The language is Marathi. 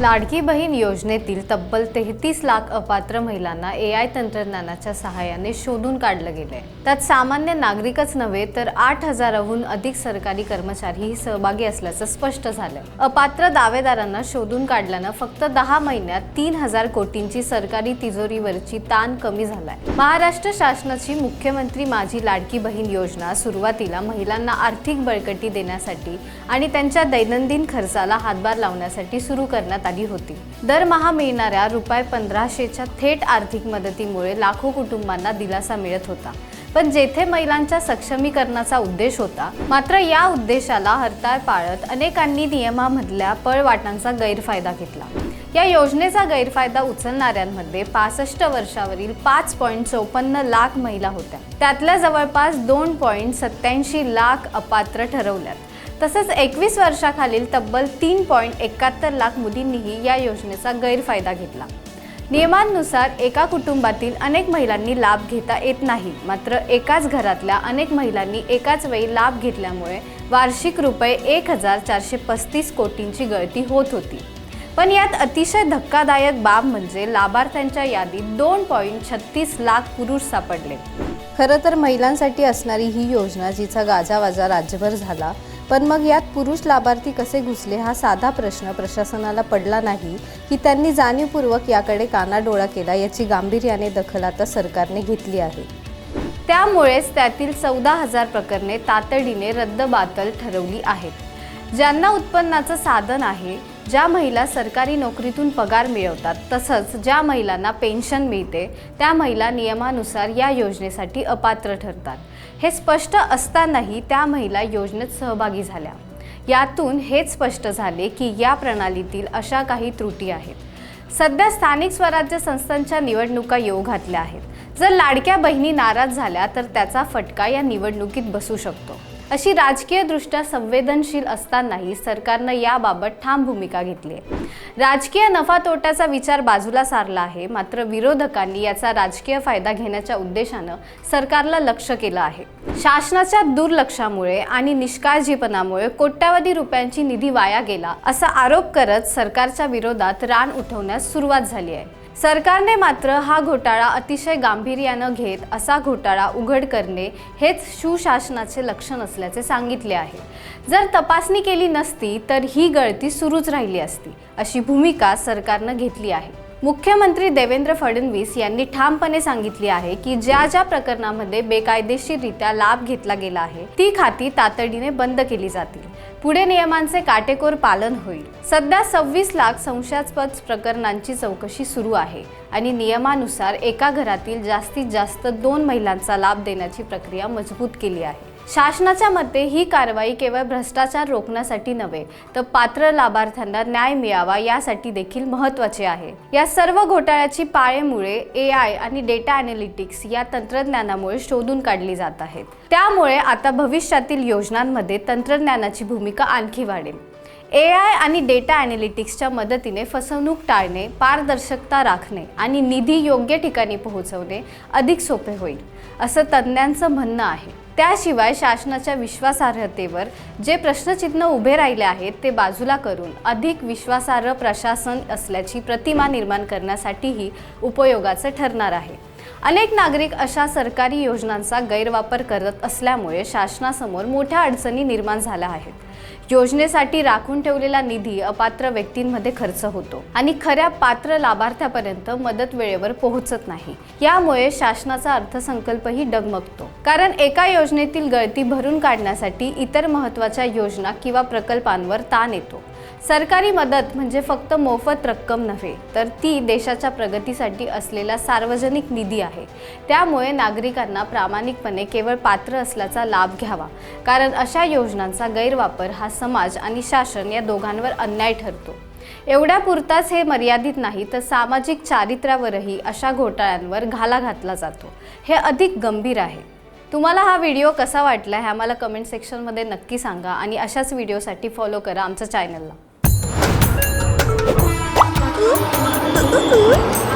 लाडकी बहीण योजनेतील तब्बल तेहतीस लाख अपात्र महिलांना ए आय तंत्रज्ञानाच्या सहाय्याने शोधून काढलं गेलंय. त्यात सामान्य नागरिकच नव्हे तर आठ हजाराहून अधिक सरकारी कर्मचारीही सहभागी असल्याचं स्पष्ट झालंय अपात्र दावेदारांना शोधून काढल्यानं फक्त दहा महिन्यात तीन हजार कोटींची सरकारी तिजोरीवरची ताण कमी झालाय. महाराष्ट्र शासनाची मुख्यमंत्री माझी लाडकी बहीण योजना सुरुवातीला महिलांना आर्थिक बळकटी देण्यासाठी आणि त्यांच्या दैनंदिन खर्चाला हातभार लावण्यासाठी सुरू करण्यात आली होती. दरमहा मिळणाऱ्या रुपये पंधराशेच्या थेट आर्थिक मदतीमुळे लाखो कुटुंबांना दिलासा मिळत होता. पण जेथे महिलांच्या सक्षमीकरणाचा उद्देश होता मात्र या उद्देशाला हरताळ पाळत अनेकांनी नियमामधल्या पळवाटांचा गैरफायदा घेतला. या योजनेचा गैरफायदा उचलणाऱ्यांमध्ये पासष्ट वर्षावरील पाच पॉईंट चौपन्न लाख महिला होत्या. त्यातल्या जवळपास दोन पॉईंट सत्याऐंशी लाख अपात्र ठरवल्यात. तसंच एकवीस वर्षाखालील तब्बल तीन पॉईंट एकाहत्तर लाख मुलींनीही या योजनेचा गैरफायदा घेतला. नियमांनुसार एका कुटुंबातील अनेक महिलांनी लाभ घेता येत नाही. मात्र एकाच घरातल्या अनेक महिलांनी एकाच वेळी लाभ घेतल्यामुळे वार्षिक रुपये एक हजार चारशे पस्तीस कोटींची गळती होत होती. पण यात अतिशय धक्कादायक बाब म्हणजे लाभार्थ्यांच्या यादीत दोन पॉईंट छत्तीस लाख पुरुष सापडले. खरं तर महिलांसाठी असणारी ही योजना जिचा गाजावाजा राज्यभर झाला पण मग यात पुरुष लाभार्थी कसे घुसले हा साधा प्रश्न प्रशासनाला पडला नाही की त्यांनी जाणीवपूर्वक याकडे कानाडोळा केला याची गांभीर्याने दखल आता सरकारने घेतली आहे. त्यामुळेच त्यातील चौदा हजार प्रकरणे तातडीने रद्दबातल ठरवली आहेत. ज्यांना उत्पन्नाचं साधन आहे ज्या महिला सरकारी नोकरीतून पगार मिळवतात तसंच ज्या महिलांना पेन्शन मिळते त्या महिला नियमानुसार या योजनेसाठी अपात्र ठरतात. हे स्पष्ट असतानाही त्या महिला योजनेत सहभागी झाल्या. यातून हेच स्पष्ट झाले की या प्रणालीतील अशा काही त्रुटी आहेत. सध्या स्थानिक स्वराज्य संस्थांच्या निवडणुका येऊ घातल्या आहेत. जर लाडक्या बहिणी नाराज झाल्या तर त्याचा फटका या निवडणुकीत बसू शकतो. अशी राजकीयदृष्ट्या संवेदनशील असतानाही सरकारनं याबाबत ठाम भूमिका घेतली आहे. राजकीय नफा तोट्याचा विचार बाजूला सारला आहे मात्र विरोधकांनी याचा राजकीय फायदा घेण्याच्या उद्देशानं सरकारला लक्ष केलं आहे. शासनाच्या दुर्लक्षामुळे आणि निष्काळजीपणामुळे कोट्यावधी रुपयांची निधी वाया गेला असा आरोप करत सरकारच्या विरोधात रान उठवण्यास सुरुवात झाली आहे. सरकारने मात्र हा घोटाळा अतिशय गांभीर्यानं घेत असा घोटाळा उघड करणे हेच सुशासनाचे लक्षण असल्याचे सांगितले आहे. जर तपासणी केली नसती तर ही गळती सुरूच राहिली असती अशी भूमिका सरकारनं घेतली आहे. मुख्यमंत्री देवेंद्र फडणवीस यांनी ठामपणे सांगितली आहे की ज्या ज्या प्रकरणामध्ये बेकायदेशीररित्या लाभ घेतला गेला आहे ती खाती तातडीने बंद केली जातील. पुढे नियमांचे काटेकोर पालन होईल. सध्या सव्वीस लाख संशयास्पद प्रकरणांची चौकशी सुरू आहे. आणि नियमानुसार एका घरातील जास्तीत जास्त दोन महिलांचा लाभ देण्याची प्रक्रिया मजबूत केली आहे. शासनाच्या मते ही कारवाई केवळ भ्रष्टाचार रोखण्यासाठी नव्हे तर पात्र लाभार्थ्यांना न्याय मिळावा यासाठी देखील महत्त्वाचे आहे. या सर्व घोटाळ्याची पाळेमुळे ए आय आणि डेटा अॅनालिटिक्स या तंत्रज्ञानामुळे शोधून काढली जात आहेत. त्यामुळे आता भविष्यातील योजनांमध्ये तंत्रज्ञानाची भूमिका आणखी वाढेल. ए आय आणि डेटा ॲनालिटिक्सच्या मदतीने फसवणूक टाळणे पारदर्शकता राखणे आणि निधी योग्य ठिकाणी पोहोचवणे अधिक सोपे होईल असं तज्ज्ञांचं म्हणणं आहे. त्याशिवाय शासनाच्या विश्वासार्हतेवर जे प्रश्नचिन्ह उभे राहिले आहेत ते बाजूला करून अधिक विश्वासार्ह प्रशासन असल्याची प्रतिमा निर्माण करण्यासाठीही उपयोगाचं ठरणार आहे. अनेक नागरिक अशा सरकारी योजनांचा गैरवापर करत असल्यामुळे शासनासमोर मोठ्या अडचणी निर्माण झाल्या आहेत. योजनेसाठी राखून ठेवलेला निधी अपात्र व्यक्तींमध्ये खर्च होतो आणि खऱ्या पात्र लाभार्थ्यापर्यंत मदत वेळेवर पोहोचत नाही. यामुळे शासनाचा अर्थसंकल्पही डगमगतो. कारण एका योजनेतील गळती भरून काढण्यासाठी इतर महत्त्वाच्या योजना किंवा प्रकल्पांवर ताण येतो. सरकारी मदत म्हणजे फक्त मोफत रक्कम नव्हे तर ती देशाच्या प्रगतीसाठी असलेला सार्वजनिक निधी आहे. त्यामुळे नागरिकांना प्रामाणिकपणे केवळ पात्र असल्याचा लाभ घ्यावा. कारण अशा योजनांचा गैरवापर हा समाज आणि शासन या दोघांवर अन्याय ठरतो. एवढ्या पुरताच हे मर्यादित नाही तर सामाजिक चारित्र्यावरही अशा घोटाळ्यांवर घाला घातला जातो. हे अधिक गंभीर आहे. तुम्हाला हा व्हिडिओ कसा वाटला हे आम्हाला कमेंट सेक्शनमध्ये नक्की सांगा आणि अशाच व्हिडिओसाठी फॉलो करा आमच्या चॅनलला. Ooh, ooh, ooh.